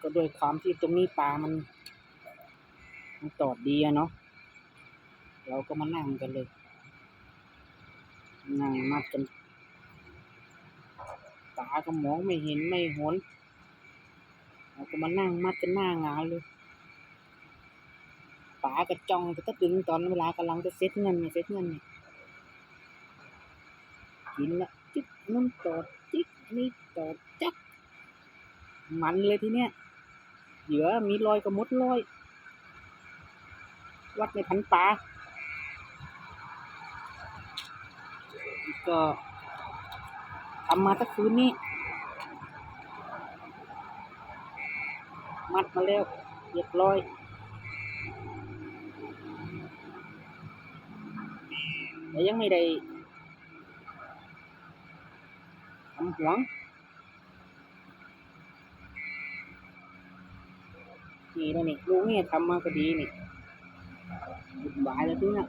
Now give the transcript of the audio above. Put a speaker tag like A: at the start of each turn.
A: ก็โดวยความที่ตรงนี้ปลามัน มันตอดดีอะเนาะเราก็มานั่งกันเลยนั่งมัดกันตาก็มองไม่เห็นไม่หนเราก็มานั่งมัดกันหน้างานเลยปาก็จ้องก็ดึงตอนเวลากำลังจะเซ็ตเงินเนี่ยเซ็ตเงินเนี่ยกินละจิ๊กน้ำตอดจิ๊กนี่ตอด มันเลยทีเนี้ยเหยื่อมีรอยกระมดรอย วัดในพันปลาก็ทำมาตั้งคืนนี้ มัดมาแล้วเรียบร้อยแต่ยังไม่ได้ทำหวง นี่แล้วนี่ลูกเนี่ยทำมาก็ดีนี่บุญบายแล้วด้วยนะ